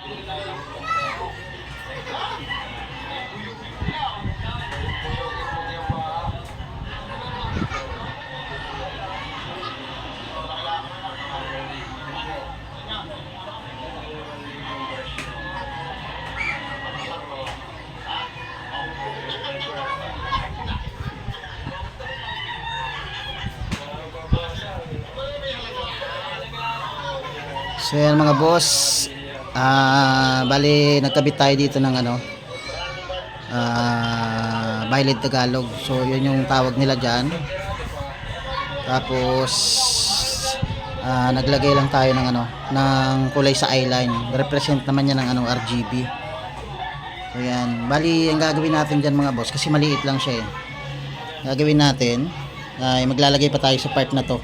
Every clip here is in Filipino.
So yan mga boss, ah bali nagkabit tayo dito ng ano, ah Violet Tagalog. So yun yung tawag nila dyan. Tapos ah naglagay lang tayo ng ano, ng kulay sa eyeline. Represent naman yan ng ano RGB. So yan, bali ang gagawin natin dyan mga boss kasi maliit lang siya eh. Gagawin natin ay maglalagay pa tayo sa part na to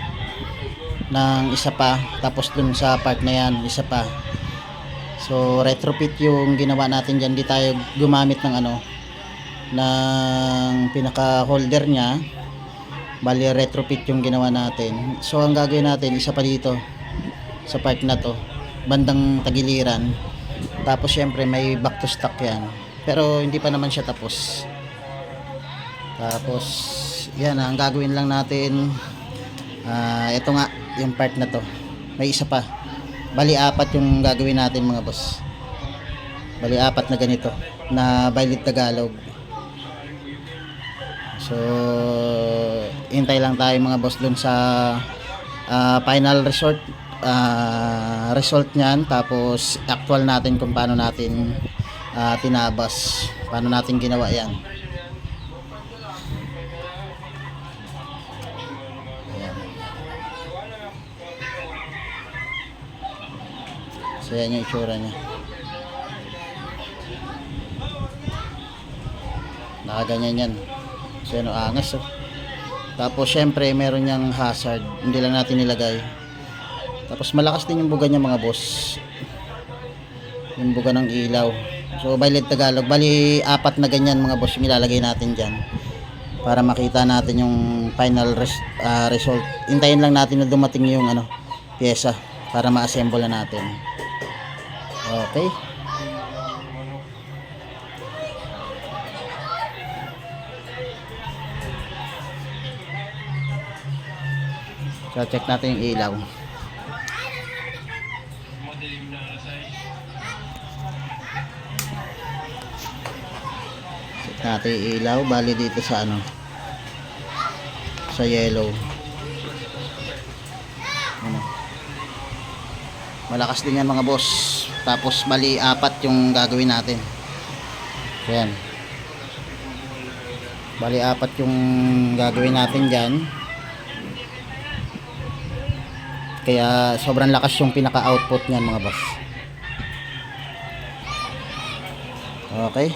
ng isa pa tapos dun sa part na yan isa pa so retrofit yung ginawa natin dyan. Di tayo gumamit ng ano ng pinaka holder nya bali retrofit yung ginawa natin. So ang gagawin natin isa pa dito sa part na to bandang tagiliran. Tapos syempre may back to stock yan. Pero hindi pa naman siya tapos. Tapos yan ang gagawin lang natin Ah, ito nga yung part na to. May isa pa. Bali apat yung gagawin natin mga boss. Bali apat na ganito na Violet Tagalog. So, hintay lang tayo mga boss dun sa ah, final resort ah, result niyan tapos actual natin kung paano natin ah, tinabas paano natin ginawa yan So yan yung itsura niya. Nakaganyan yan. So yan angas oh. Tapos syempre meron niyang hazard. Hindi lang natin nilagay. Tapos malakas din yung buga niya mga boss. Yung buga ng ilaw. So Violet Tagalog. Bali apat na ganyan mga boss yung ilalagay natin dyan. Para makita natin yung final res- ah, result. Hintayin lang natin na dumating yung ano, pyesa para ma-assemble na natin. Okay. So check natin yung ilaw. Check natin yung ilaw. Bali dito sa ano. Sa yellow. Ano. Malakas din yan mga boss. Tapos bali apat yung gagawin natin. Ayan. Bali apat yung gagawin natin dyan. Kaya sobrang lakas yung pinaka-output niyan mga boss. Okay.